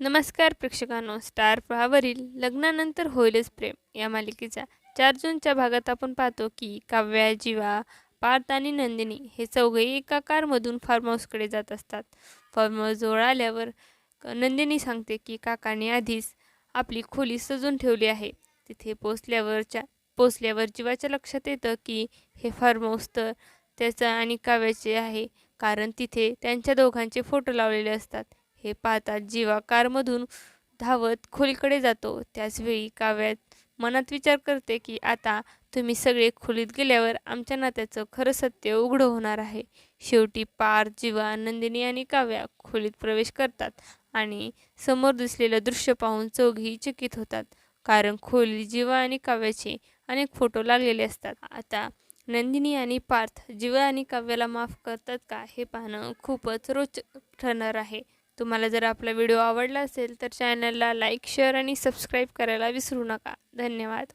नमस्कार प्रेक्षकांनो. स्टार प्रवाहावरील लग्नानंतर होईलच प्रेम. या मालिकेचा चार जूनच्या भागात आपण पाहतो की काव्या जीवा पार्थ आणि नंदिनी हे चौघेही एका कारमधून फार्म हाऊसकडे जात असतात. फार्म हाऊस जवळ आल्यावर नंदिनी सांगते की काकाने आधीच आपली खोली सजून ठेवली आहे. तिथे पोचल्यावरच्या पोचल्यावर जीवाच्या लक्षात येतं की हे फार्म हाऊस तर त्याचं आणि काव्याचे आहे. कारण तिथे त्यांच्या दोघांचे फोटो लावलेले असतात. हे पाहतात जीवा कारमधून धावत खोलीकडे जातो. त्याचवेळी काव्यात मनात विचार करते की आता तुम्ही सगळे खोलीत गेल्यावर आमच्या नात्याचं खरं सत्य उघडं होणार आहे. शेवटी पार जीवा नंदिनी आणि काव्या खोलीत प्रवेश करतात आणि समोर दिसलेलं दृश्य पाहून चौघी चकित होतात. कारण खोली जीवा आणि काव्याचे अनेक फोटो लागलेले असतात. आता नंदिनी आणि पार्थ जीवा आणि काव्याला माफ करतात का हे पाहणं खूपच रोचक ठरणार आहे. तुम्हाला जर आपला व्हिडिओ आवडला असेल तर चॅनलला लाईक शेअर आणि सबस्क्राईब करायला विसरू नका. धन्यवाद.